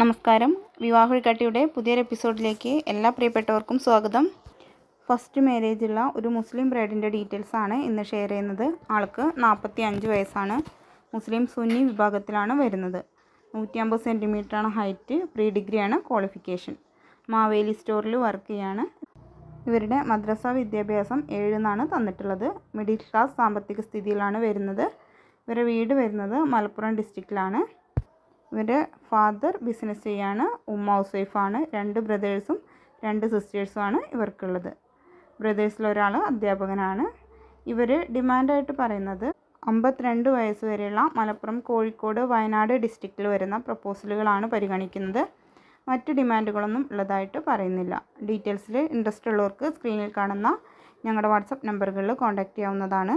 നമസ്കാരം. വിവാഹ വഴികാട്ടിയുടെ പുതിയൊരു എപ്പിസോഡിലേക്ക് എല്ലാ പ്രിയപ്പെട്ടവർക്കും സ്വാഗതം. ഫസ്റ്റ് മാരേജുള്ള ഒരു മുസ്ലിം ബ്രൈഡിന്റെ ഡീറ്റെയിൽസ് ആണ് ഇന്ന് ഷെയർ ചെയ്യുന്നത്. ആൾക്ക് നാൽപ്പത്തി അഞ്ച് വയസ്സാണ്. മുസ്ലിം സുന്നി വിഭാഗത്തിലാണ് വരുന്നത്. നൂറ്റി അമ്പത് സെന്റിമീറ്ററാണ് ഹൈറ്റ്. പ്രീ ഡിഗ്രിയാണ് ക്വാളിഫിക്കേഷൻ. മാവേലി സ്റ്റോറിൽ വർക്ക് ചെയ്യാണ്. ഇവരുടെ മദ്രസ വിദ്യാഭ്യാസം ഏഴെന്നാണ് തന്നിട്ടുള്ളത്. മിഡിൽ ക്ലാസ് സാമ്പത്തിക സ്ഥിതിയിലാണ് വരുന്നത്. ഇവരുടെ വീട് വരുന്നത് മലപ്പുറം ഡിസ്ട്രിക്റ്റിലാണ്. ഇവരുടെ ഫാദർ ബിസിനസ് ചെയ്യാണ്. ഉമ്മ ഹൗസ് വൈഫാണ് രണ്ട് ബ്രദേഴ്സും രണ്ട് സിസ്റ്റേഴ്സുമാണ് ഇവർക്കുള്ളത്. ബ്രദേഴ്സിലൊരാൾ അധ്യാപകനാണ്. ഇവർ ഡിമാൻഡായിട്ട് പറയുന്നത് അമ്പത്തിരണ്ട് വയസ്സ് വരെയുള്ള മലപ്പുറം കോഴിക്കോട് വയനാട് ഡിസ്ട്രിക്റ്റിൽ വരുന്ന പ്രപ്പോസലുകളാണ് പരിഗണിക്കുന്നത്. മറ്റ് ഡിമാൻഡുകളൊന്നും ഉള്ളതായിട്ട് പറയുന്നില്ല. ഡീറ്റെയിൽസിൽ ഇൻട്രസ്റ്റ് ഉള്ളവർക്ക് സ്ക്രീനിൽ കാണുന്ന ഞങ്ങളുടെ വാട്സപ്പ് നമ്പറുകളിൽ കോൺടാക്റ്റ് ചെയ്യാവുന്നതാണ്.